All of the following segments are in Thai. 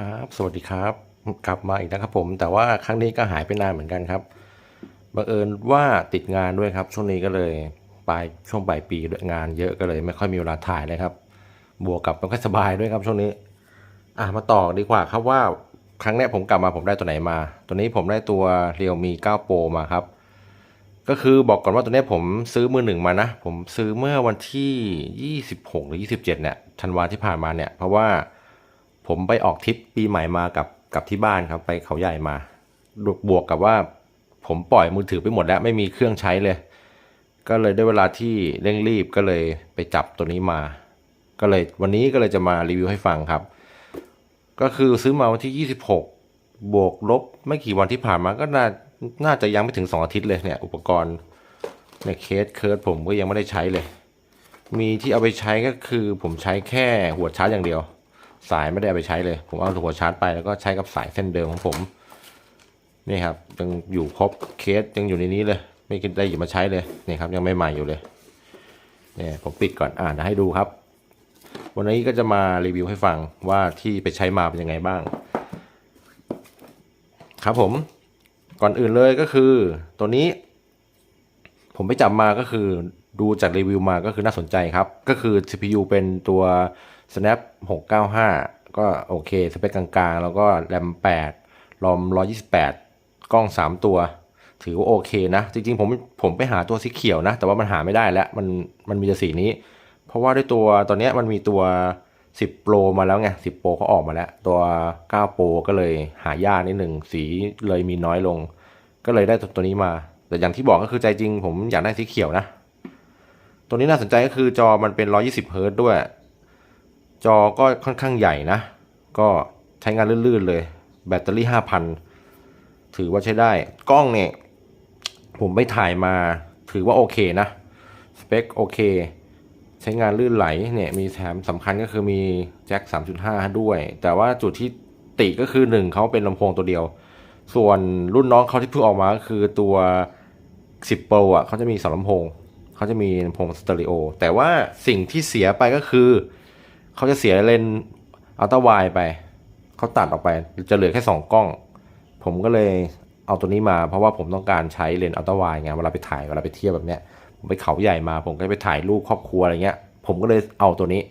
ครับ สวัสดีครับ กลับมาอีกนะครับผม แต่ว่าครั้งนี้ก็หายไปนานเหมือนกันครับ บังเอิญว่าติดงานด้วยครับ ช่วงนี้ก็เลยปลายช่วงปลายปีด้วยงานเยอะก็เลย ไม่ค่อยมีเวลาถ่ายเลยครับ บวกกับไม่ค่อยสบายด้วยครับช่วงนี้ อะมาต่อดีกว่าครับว่าครั้งนี้ผมกลับมาผมได้ตัวไหนมา ตัวนี้ผมได้ตัว Realme 9 Pro มาครับ ก็คือบอกก่อนว่าตัวนี้ผมซื้อมือหนึ่งมานะ ผมซื้อเมื่อวันที่ 26 หรือ 27เนี่ยธันวาที่ผ่านมาเนี่ย เพราะว่า ผมไปออกทริปปีใหม่มากับกับที่บ้านครับ ไปเขาใหญ่มา บวกกับว่าผมปล่อยมือถือไปหมดแล้วไม่มีเครื่องใช้เลย ก็เลยได้เวลาที่เร่งรีบก็เลยไปจับตัวนี้มา ก็เลยวันนี้ก็เลยจะมารีวิวให้ฟังครับ ก็คือซื้อมาวันที่ 26 บวกลบไม่กี่วันที่ผ่านมาก็น่าน่าจะยังไม่ถึง 2 อาทิตย์เลยเนี่ยอุปกรณ์ในเคสเคิร์ดผมก็ยังไม่ได้ใช้เลย มีที่เอาไปใช้ก็คือผมใช้แค่หัวชาร์จอย่างเดียว สายไม่ได้เอาไปใช้เลย ผมเอาหัวชาร์จไปแล้วก็ใช้กับสายเส้นเดิมของผม นี่ครับยังอยู่ครบเคสยังอยู่ในนี้เลย ไม่ได้หยิบมาใช้เลยนี่ครับยังไม่ใหม่อยู่เลยเนี่ยผมปิดก่อนอ่านให้ดูครับ วันนี้ก็จะมารีวิวให้ฟังว่าที่ไปใช้มาเป็นยังไงบ้าง ครับผมก่อนอื่นเลยก็คือ ตัวนี้ ผมไปจับมาก็คือดูจากรีวิวมาก็คือน่าสนใจครับ ก็คือ CPU เป็นตัว Snap 695 ก็โอเค สเปคกลางๆ แล้วก็แรม8รอม 128 กล้อง 3 ตัว ถือว่าโอเคนะ จริงๆ ผมผมไปหาตัวสีเขียวนะ แต่ว่ามันหาไม่ได้แล้ว มันมันมีแต่สีนี้ เพราะว่าด้วยตัวตอนนี้มันมีตัว 10 Pro มาแล้วไง 10 Pro เขาออกมาแล้ว ตัว 9 Pro ก็เลยหายากนิดหนึ่ง สีเลยมีน้อยลง ก็เลยได้ตัวตัวนี้มา แต่อย่างที่บอกก็คือใจจริง ผมอยากได้สีเขียวนะ ตัวนี้น่าสนใจก็คือจอมันเป็น 120เฮิรตด้วย จอก็ค่อนข้างใหญ่นะ ก็ใช้งานลื่นๆเลย แบตเตอรี่ 5,000 ถือว่าใช้ได้ กล้องเนี่ย ผมไปถ่ายมาถือว่าโอเคนะ สเปคโอเค ใช้งานลื่นไหลเนี่ย มีแถมสำคัญก็คือมีแจ็ค 3.5 ด้วย แต่ว่าจุดที่ติก็คือหนึ่งเขาเป็นลำโพงตัวเดียว ส่วนรุ่นน้องเขาที่เพิ่งออกมาก็คือตัว 10 Pro อะเขาจะมีสองลำโพงเขาจะมีลำโพงสเตอริโอแต่ว่าสิ่งที่เสียไปก็คือ เขาจะเสียเลนอัลตร้าไวไป เขาตัดออกไป จะเหลือแค่ 2 กล้อง ผมก็เลยเอาตัวนี้มา เพราะว่าผมต้องการใช้เลนอัลตร้าไวไงเวลาไปถ่ายเวลาไปเที่ยวแบบเนี้ยผมไปเขาใหญ่มาผมก็ไปถ่ายรูปครอบครัวอะไรเงี้ย ผมก็เลยเอาตัวนี้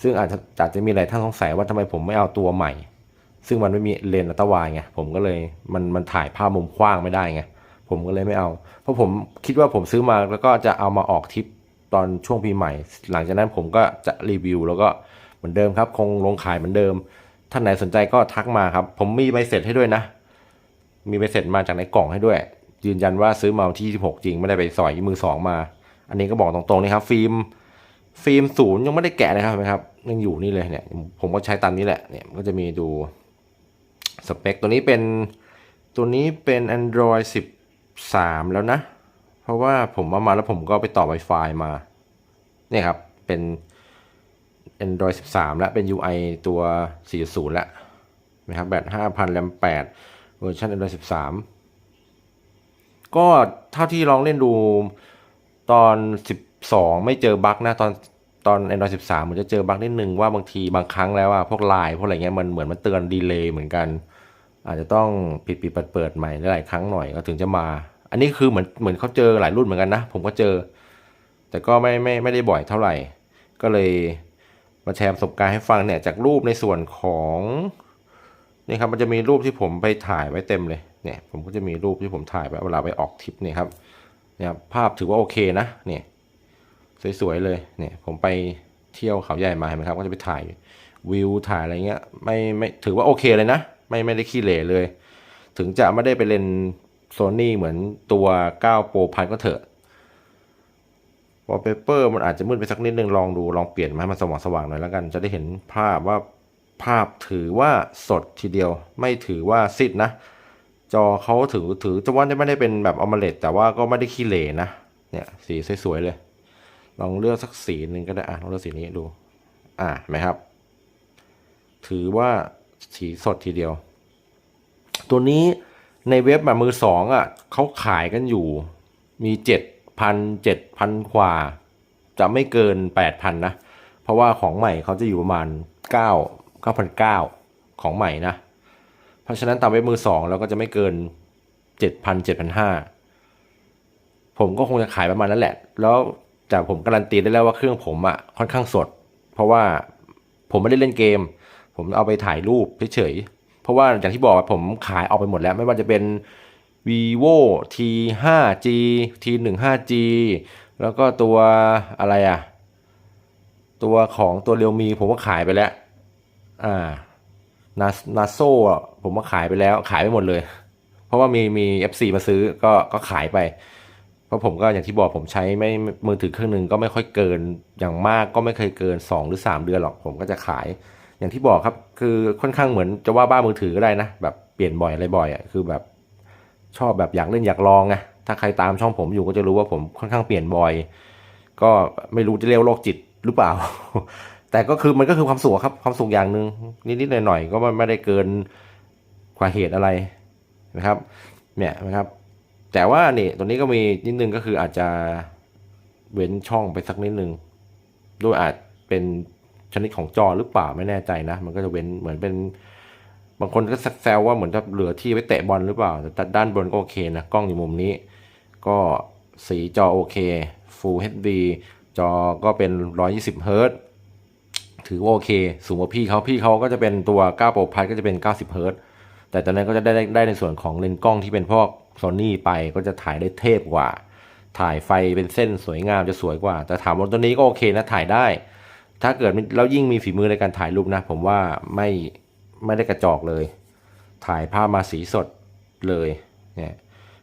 ซึ่งอาจจะอาจจะมีอะไรท่านสงสัยว่าทำไมผมไม่เอาตัวใหม่ ซึ่งมันไม่มีเลนอัลตร้าไวไงผมก็เลยมันมันถ่ายภาพมุมกว้างไม่ได้ไงผมก็เลยไม่เอา เพราะผมคิดว่าผมซื้อมาแล้วก็จะเอามาออกทริป ตอนช่วงปีใหม่ หลังจากนั้นผมก็จะรีวิว แล้วก็เหมือนเดิมครับ คงลงขายเหมือนเดิม ท่านไหนสนใจก็ทักมาครับ ผมมีใบเสร็จให้ด้วยนะ มีใบเสร็จมาจากในกล่องให้ด้วย ยืนยันว่าซื้อมาที่ 16 จริง ไม่ได้ไปสอยมือสองมา อันนี้ก็บอกตรงๆนี่ครับ ฟิล์ม ฟิล์มศูนย์ยังไม่ได้แกะเลยครับเห็นไหมครับ ยังอยู่นี่เลยเนี่ย ผมก็ใช้ตามนี้แหละ เนี่ยก็จะมีดูสเปคตัวนี้เป็น ตัวนี้เป็น Android 13 แล้วนะ เพราะว่าผมเอามาแล้วผมก็ไปต่อ Wi-Fi มา เนี่ยครับ เป็น Android 13 แล้วเป็น UI ตัว 4.0 แล้วนะครับแบต5,000แรม8เวอร์ชัน Android 13 ก็เท่าที่ลองเล่นดูตอน 12 ไม่เจอบั๊กนะตอนตอน Android 13มันจะเจอบั๊กนิดนึงว่าบางทีบางครั้งแล้วว่าพวกไลน์พวกอะไรเงี้ยมันเหมือนมันเตือนดีเลย์เหมือนกัน อาจจะต้องปิดปิดเปิดเปิดใหม่หลายครั้งหน่อยก็ถึงจะมา อันนี้คือเหมือนเหมือนเขาเจอหลายรุ่นเหมือนกันนะ ผมก็เจอ แต่ก็ไม่ไม่ไม่ได้บ่อยเท่าไหร่ ก็เลยมาแชร์ประสบการณ์ให้ฟังเนี่ยจากรูปในส่วนของนี่ครับมันจะมีรูปที่ผมไปถ่ายไว้เต็มเลยเนี่ยผมก็จะมีรูปที่ผมถ่ายไว้เวลาไปออกทริปเนี่ยครับเนี่ยภาพถือว่าโอเคนะเนี่ยสวยๆเลยเนี่ยผมไปเที่ยวเขาใหญ่มาเห็นไหมครับก็จะไปถ่ายวิวถ่ายอะไรเงี้ยไม่ไม่ถือว่าโอเคเลยนะ ไม่ไม่ได้ขี้เหร่เลย ถึงจะไม่ได้ไปเล่น โซนี่เหมือนตัว9 Pro พันก็เถอะวอลเปเปอร์มันอาจจะมืดไปสักนิดนึงลองดูลองเปลี่ยนมาให้มันสว่างสว่างๆหน่อยแล้วกัน จะได้เห็นภาพว่าภาพถือว่าสดทีเดียว ไม่ถือว่าซิดนะ จอเขาถือถือจะว่าไม่ได้เป็นแบบอมเลตแต่ว่าก็ไม่ได้ขี้เหร่นะเนี่ยสีสวยๆเลย ลองเลือกสักสีหนึ่งก็ได้อะลองเลือกสีนี้ดู อะไหมครับ ถือว่าสีสดทีเดียว ตัวนี้ ในเว็บแบบมือสองอะเขาขายกันอยู่มีเจ็ดพันเจ็ดพันกว่า จะไม่เกินแปดพันนะ เพราะว่าของใหม่เขาจะอยู่ประมาณเก้าเก้าพันเก้าของใหม่นะ เพราะฉะนั้นตามเว็บมือสองเราก็จะไม่เกินเจ็ดพันเจ็ดพันห้าผมก็คงจะขายประมาณนั้นแหละ แล้วจากผมการันตีได้แล้วว่าเครื่องผมอะค่อนข้างสด เพราะว่าผมไม่ได้เล่นเกม ผมเอาไปถ่ายรูปเฉยๆ เพราะว่าอย่างที่บอกผมขายออกไปหมดแล้ว ไม่ว่าจะเป็น vivo t 5 g t 1 5 g แล้วก็ตัวอะไรอะตัวของตัวเรียวมีผมก็ขายไปแล้ว อ่านานาโซอะผมก็ขายไปแล้วขายไปหมดเลย เพราะว่ามีมี FC มาซื้อก็ก็ขายไป เพราะผมก็อย่างที่บอกผมใช้ไม่มือถือเครื่องหนึ่งก็ไม่ค่อยเกินอย่างมากก็ไม่เคยเกิน 2 หรือ 3 เดือนหรอกผมก็จะขาย อย่างที่บอกครับ คือค่อนข้างเหมือนจะว่าบ้ามือถือก็ได้นะ แบบเปลี่ยนบ่อยอะไรบ่อยอะคือแบบชอบแบบอยากเล่นอยากลองไงถ้าใครตามช่องผมอยู่ก็จะรู้ว่าผมค่อนข้างเปลี่ยนบ่อย ก็ไม่รู้จะเรียกว่าโรคจิตหรือเปล่า แต่ก็คือมันก็คือความสุขครับความสุขอย่างหนึ่งนิดๆหน่อยๆก็มันไม่ได้เกินกว่าเหตุอะไรนะครับ เนี่ยนะครับ แต่ว่านี่ตัวนี้ก็มีนิดนึงก็คืออาจจะเว้นช่องไปสักนิดนึงด้วยอาจเป็น ชนิดของจอหรือเปล่าไม่แน่ใจนะ มันก็จะเว้นเหมือนเป็น บางคนก็แซวว่าเหมือนจะเหลือที่ไว้เตะบอลหรือเปล่า แต่ด้านบนก็โอเคนะ กล้องอยู่มุมนี้ ก็สีจอโอเค Full HD จอก็เป็น 120เฮิรตถือว่าโอเค สูงกว่าพี่เขาพี่เขาก็จะเป็นตัว9 Pro Plus ก็จะเป็น 90เฮิรตแต่ตอนนั้นก็จะได้ได้ได้ในส่วนของเลนส์กล้องที่เป็นพวก Sony ไปก็จะถ่ายได้เทพกว่า ถ่ายไฟเป็นเส้นสวยงามจะสวยกว่า แต่ถามว่าตัวนี้ก็โอเคนะถ่ายได้ ถ้าเกิดแล้วยิ่งมีฝีมือในการถ่ายรูปนะ ผมว่าไม่ไม่ได้กระจอกเลย ถ่ายภาพมาสีสดเลยเนี่ย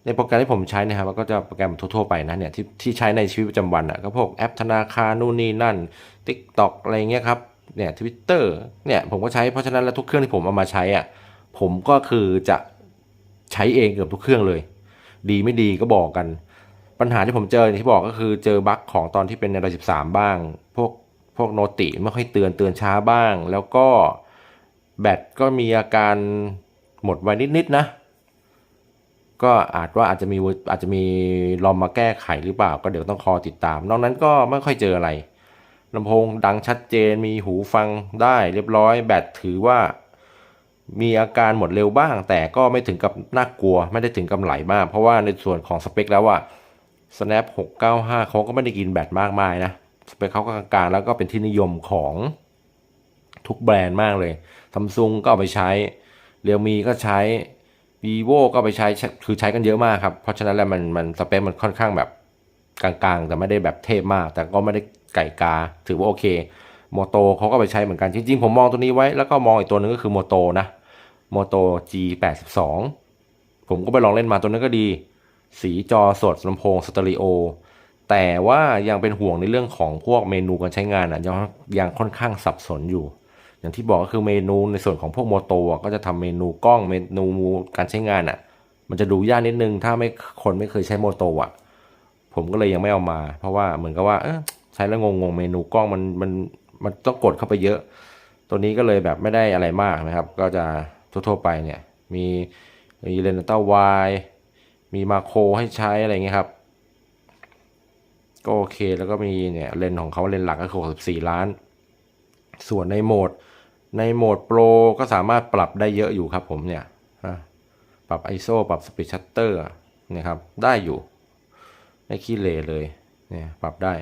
ในโปรแกรมที่ผมใช้นะครับมันก็จะโปรแกรมทั่วๆไปนะเนี่ยที่ที่ใช้ในชีวิตประจำวันอะก็พวกแอปธนาคารนู่นนี่นั่น TikTok อะไรเงี้ยครับเนี่ยทวิตเตอร์เนี่ยผมก็ใช้เพราะฉะนั้นแล้วทุกเครื่องที่ผมเอามาใช้อะผมก็คือจะใช้เองเกือบทุกเครื่องเลย ดีไม่ดีก็บอกกัน ปัญหาที่ผมเจออย่างที่บอกก็คือเจอบั๊กของตอนที่เป็นในรอยสิบสามบ้าง พวก พวกโนติไม่ค่อยเตือนเตือนช้าบ้าง แล้วก็แบตก็มีอาการหมดไวนิดๆนะ ก็อาจว่าอาจจะมีอาจจะมีลอมมาแก้ไขหรือเปล่า ก็เดี๋ยวต้องคอติดตาม นอกนั้นก็ไม่ค่อยเจออะไรลำโพงดังชัดเจนมีหูฟังได้เรียบร้อย แบตถือว่ามีอาการหมดเร็วบ้าง แต่ก็ไม่ถึงกับน่ากลัว ไม่ได้ถึงกับไหลมาก เพราะว่าในส่วนของสเปคแล้วอะ snap 695เขาก็ไม่ได้กินแบตมากมายนะ เปคเขาก็กลางๆแล้วก็เป็นที่นิยมของทุกแบรนด์มากเลยซัมซุงก็เอาไปใช้ เรียวมีก็ใช้ vivo ก็ไปใช้ คือใช้กันเยอะมากครับ เพราะฉะนั้นแล้วมันมันสเปคมันค่อนข้างแบบกลางๆ แต่ไม่ได้แบบเทพมาก แต่ก็ไม่ได้ไก่กา ถือว่าโอเค โมโตเขาก็ไปใช้เหมือนกัน จริงๆ ผมมองตัวนี้ไว้ แล้วก็มองอีกตัวหนึงก็คือโมโตนะ โมโต G82 ผมก็ไปลองเล่นมาตัวนั้นก็ดี สีจอสดลำโพงสเตอริโอ แต่ว่ายังเป็นห่วงในเรื่องของพวกเมนูการใช้งานอะยังยังค่อนข้างสับสนอยู่ อย่างที่บอกก็คือเมนูในส่วนของพวกโมโตอะก็จะทำเมนูกล้องเมนูการใช้งานอะ มันจะดูยากนิดนึงถ้าไม่คนไม่เคยใช้โมโตอะ ผมก็เลยยังไม่เอามา เพราะว่าเหมือนกับว่าเออใช้แล้วงงๆเมนูกล้องมันมันมันต้องกดเข้าไปเยอะ ตัวนี้ก็เลยแบบไม่ได้อะไรมากนะครับ ก็จะทั่วๆไปเนี่ย มีมีเลนส์ต้าวายมีมาโครให้ใช้อะไรเงี้ยครับ ก็โอเค แล้วก็มีเนี่ยเลนของเขาเลนหลักก็คือ64 ล้าน ส่วนในโหมดในโหมดโปรก็สามารถปรับได้เยอะอยู่ครับผมเนี่ยปรับ ISO ปรับ Speed Shutter นี่ยครับ ได้อยู่ไม่ขี้เลเลยเนี่ยปรับได้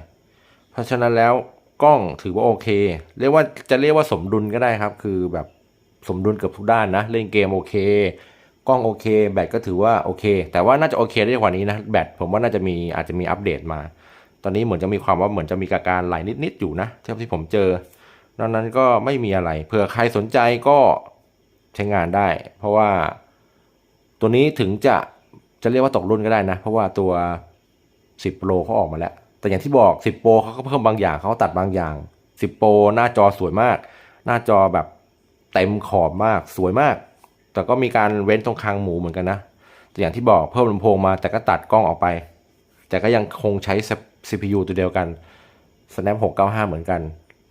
เพราะฉะนั้นแล้วกล้องถือว่าโอเค เรียกว่าจะเรียกว่าสมดุลก็ได้ครับ คือแบบสมดุลเกือบทุกด้านนะ เล่นเกมโอเค กล้องโอเค แบตก็ถือว่าโอเค แต่ว่าน่าจะโอเคได้กว่านี้นะ แบตผมว่าน่าจะมีอาจจะมีอัปเดตมา ตอนนี้เหมือนจะมีความว่าเหมือนจะมีอาการไหลนิดๆอยู่นะเท่าที่ผมเจอนอกนั้นก็ไม่มีอะไรเผื่อใครสนใจก็ใช้งานได้ เพราะว่าตัวนี้ถึงจะจะเรียกว่าตกรุ่นก็ได้นะ เพราะว่าตัว 10 Pro เขาออกมาแล้ว แต่อย่างที่บอก 10 Pro เขาก็เพิ่มบางอย่างเขาตัดบางอย่าง 10 Pro หน้าจอสวยมาก หน้าจอแบบเต็มขอบมากสวยมาก แต่ก็มีการเว้นตรงคางหมูเหมือนกันนะแต่อย่างที่บอกเพิ่มลำโพงมาแต่ก็ตัดกล้องออกไป แต่ก็ยังคงใช้ CPU ตัวเดียวกัน Snap 695 เหมือนกัน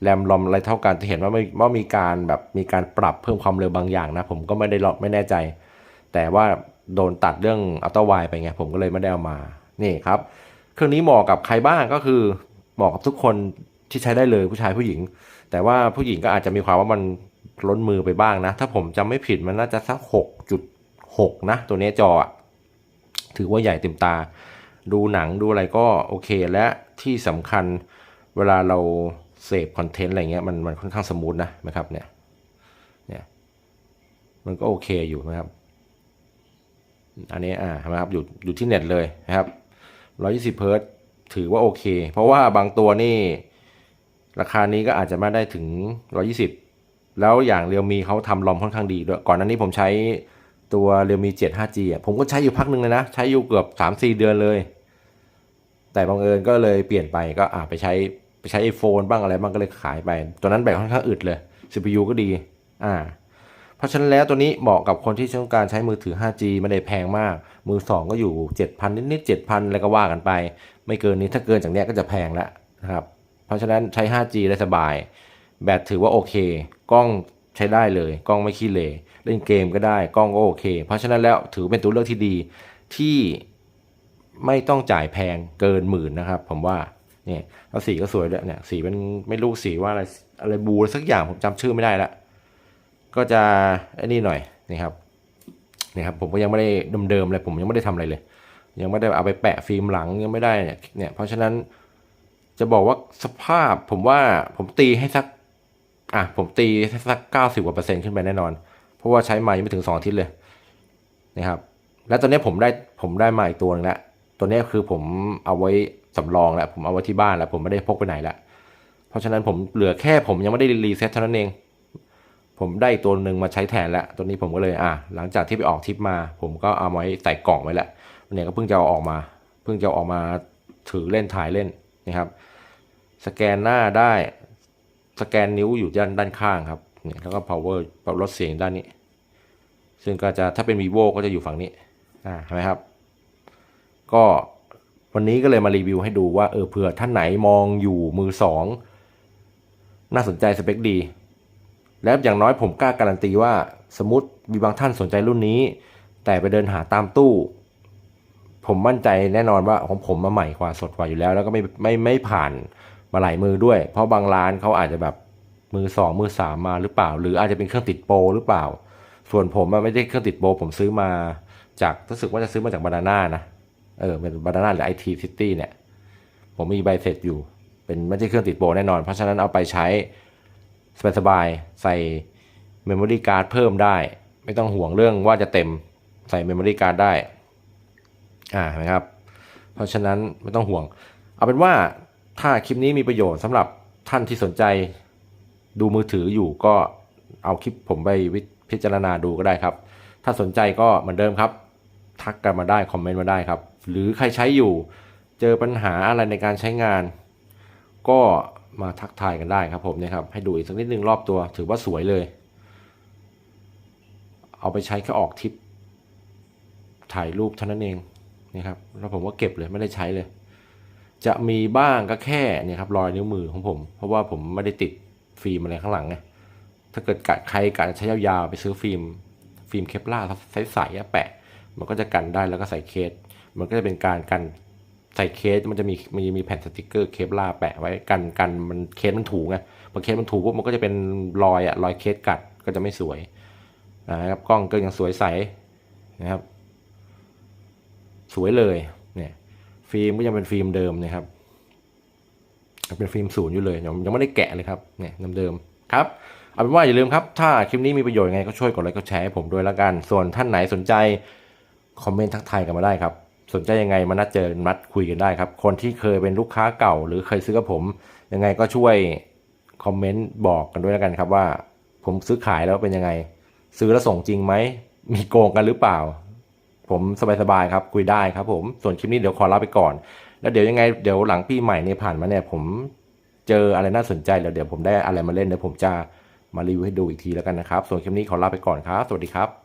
แรมลอมอะไรเท่ากันจะเห็นว่าไม่ว่ามีการแบบมีการปรับเพิ่มความเร็วบางอย่างนะ ผมก็ไม่ได้ไม่แน่ใจ แต่ว่าโดนตัดเรื่องอัลตร้าไวไปไง ผมก็เลยไม่ได้เอามา นี่ครับ เครื่องนี้เหมาะกับใครบ้างก็คือเหมาะกับทุกคนที่ใช้ได้เลยผู้ชายผู้หญิง แต่ว่าผู้หญิงก็อาจจะมีความว่ามันล้นมือไปบ้างนะ ถ้าผมจำไม่ผิดมันน่าจะสักหกจุดหกนะ ตัวนี้จอถือว่าใหญ่เต็มตา ดูหนังดูอะไรก็โอเค และที่สำคัญเวลาเราเสพคอนเทนต์อะไรเงี้ยมันมันค่อนข้างสมูทนะนะครับเนี่ยเนี่ยมันก็โอเคอยู่นะครับ อันนี้อ่าเห็นไหมครับอยู่อยู่ที่เน็ตเลยนะครับ120เฮิร์ตถือว่าโอเค เพราะว่าบางตัวนี่ ราคานี้ก็อาจจะไม่ได้ถึง 120 แล้วอย่างเรียวมีเขาทำลอมค่อนข้างดีด้วย ก่อนหน้านี้ผมใช้ตัวเรียวมี 7 5G อะผมก็ใช้อยู่พักหนึ่งเลยนะ ใช้อยู่เกือบ 3-4 เดือนเลย แต่บังเอิญก็เลยเปลี่ยนไปก็อ่าไปใช้ไปใช้ iPhone บ้างอะไรบ้างก็เลยขายไปตัวนั้นแบตค่อนข้างอึดเลย CPU ก็ดีอ่าเพราะฉะนั้นแล้วตัวนี้เหมาะกับคนที่ต้องการใช้มือถือ 5G ไม่ได้แพงมาก มือ 2 ก็อยู่ 7,000 นิดๆ7,000 อะไรก็ว่ากันไป ไม่เกินนี้ถ้าเกินจากเนี้ยก็จะแพงแล้วนะครับเพราะฉะนั้นใช้ 5G ได้สบาย แบตถือว่าโอเค กล้องใช้ได้เลย กล้องไม่ขี้เหร่เล่นเกมก็ได้กล้องก็โอเค เพราะฉะนั้นแล้วถือเป็นตัวเลือกที่ดีที่ ไม่ต้องจ่ายแพงเกินหมื่นนะครับ ผมว่าเนี่ยแล้วสีก็สวยด้วยเนี่ยสีเป็นไม่รู้สีว่าอะไรอะไรบูรสักอย่างผมจำชื่อไม่ได้ละก็จะไอ้นี่หน่อยนี่ครับนี่ครับผมก็ยังไม่ได้เดิมๆเลยผมยังไม่ได้ทำอะไรเลย ยังไม่ได้เอาไปแปะฟิล์มหลังยังไม่ได้เนี่ยเนี่ยเพราะฉะนั้นจะบอกว่าสภาพผมว่าผมตีให้สักอะผมตีให้สักเก้าสิบกว่าเปอร์เซ็นต์ขึ้นไปแน่นอน เพราะว่าใช้มายังไม่ถึงสองทิตย์เลยนะครับ แล้วตอนนี้ผมได้ผมได้มาอีกตัวหนึงแล้ว ตัวนี้คือผมเอาไว้สำรองแล้วผมเอาไว้ที่บ้านแล้ว ผมไม่ได้พกไปไหนแล้วเพราะฉะนั้นผมเหลือแค่ผมยังไม่ได้รีเซ็ตเท่านั้นเอง ผมได้อีกตัวหนึ่งมาใช้แทนแล้วตัวนี้ผมก็เลยอะหลังจากที่ไปออกทริปมา ผมก็เอาไว้ใส่กล่องไว้แล้วเนี่ยก็เพิ่งจะเอาออกมา เพิ่งจะอออกมาถือเล่นถ่ายเล่นนะครับ สแกนหน้าได้สแกนนิ้วอยู่ด้านด้านข้างครับเนี่ยแล้วก็ power ปรับลดเสียงด้านนี้ ซึ่งก็จะถ้าเป็น vivo ก็จะอยู่ฝั่งนี้อ่าเห็นไหมครับ ก็วันนี้ก็เลยมารีวิวให้ดูว่าเออเผื่อท่านไหนมองอยู่มือสองน่าสนใจสเปคดี แล้วอย่างน้อยผมกล้าการันตีว่าสมมติมีบางท่านสนใจรุ่นนี้ แต่ไปเดินหาตามตู้ ผมมั่นใจแน่นอนว่าของผมมาใหม่กว่าสดกว่าอยู่แล้ว แล้วก็ไม่ไม่ไม่ผ่านมาหลายมือด้วย เพราะบางร้านเขาอาจจะแบบมือสองมือสามมาหรือเปล่า หรืออาจจะเป็นเครื่องติดโปรหรือเปล่า ส่วนผมไม่ได้เครื่องติดโปรผมซื้อมาจากรู้สึกว่าจะซื้อมาจากบานาน่านะ เออเป็นบานาน่าหรือไอทีซิตี้เนี่ย ผมมีใบเสร็จอยู่ เป็นไม่ใช่เครื่องติดโปรแน่นอน เพราะฉะนั้นเอาไปใช้สบายๆใส่เมมโมรี่การ์ดเพิ่มได้ ไม่ต้องห่วงเรื่องว่าจะเต็มใส่เมมโมรี่การ์ดได้ อ่าเห็นะครับ เพราะฉะนั้นไม่ต้องห่วง เอาเป็นว่าถ้าคลิปนี้มีประโยชน์สำหรับท่านที่สนใจดูมือถืออยู่ก็เอาคลิปผมไปพิจารณาดูก็ได้ครับ ถ้าสนใจก็เหมือนเดิมครับ ทักกันมาได้ คอมเมนต์มาได้ครับ หรือใครใช้อยู่ เจอปัญหาอะไรในการใช้งาน ก็มาทักทายกันได้ครับผมเนี่ยครับ ให้ดูอีกสักนิดนึงรอบตัว ถือว่าสวยเลย เอาไปใช้แค่ออกทริป ถ่ายรูปเท่านั้นเองนี่ครับแล้วผมก็เก็บเลยไม่ได้ใช้เลย จะมีบ้างก็แค่เนี่ยครับรอยนิ้วมือของผม เพราะว่าผมไม่ได้ติดฟิล์มอะไรข้างหลังไงถ้าเกิดกะใครกะจะใช้ยาวๆไปซื้อฟิล์ม ฟิล์มเคปลาร์ใสๆแปะ มันก็จะกันได้แล้วก็ใส่เคส มันก็จะเป็นการกันใส่เคสมันจะมีมีมีแผ่นสติกเกอร์เคปลาแปะไว้กันกันมันเคสมันถูไงพอเคสมันถูปุ๊บมันก็จะเป็นรอยอะรอยเคสกัดก็จะไม่สวยนะครับกล้องก็ยังสวยใสนะครับ สวยเลยเนี่ยฟิล์มก็ยังเป็นฟิล์มเดิมนะครับเป็นฟิล์มศูนย์อยู่เลยยังยังไม่ได้แกะเลยครับเนี่ยเดิมๆครับเอาเป็นว่าอย่าลืมครับ ถ้าคลิปนี้มีประโยชน์ยังไงก็ช่วยกดไลค์กดแชร์ให้ผมด้วยละกัน ส่วนท่านไหนสนใจ คอมเมนต์ทักทายกันมาได้ครับ สนใจยังไงมานัดเจอนัดคุยกันได้ครับ คนที่เคยเป็นลูกค้าเก่า หรือเคยซื้อกับผม ยังไงก็ช่วยคอมเมนต์บอกกันด้วยแล้วกันครับว่า ผมซื้อขายแล้วเป็นยังไง ซื้อแล้วส่งจริงไหมมีโกงกันหรือเปล่า ผมสบายๆครับคุยได้ครับ ผมส่วนคลิปนี้เดี๋ยวขอลาไปก่อน แล้วเดี๋ยวยังไงเดี๋ยวหลังปีใหม่เนี่ยผ่านมาเนี่ยผมเจออะไรน่าสนใจแล้วเดี๋ยวผมได้อะไรมาเล่นเดี๋ยวผมจะมารีวิวให้ดูอีกทีแล้วกันนะครับ ส่วนคลิปนี้ขอลาไปก่อนครับ สวัสดีครับ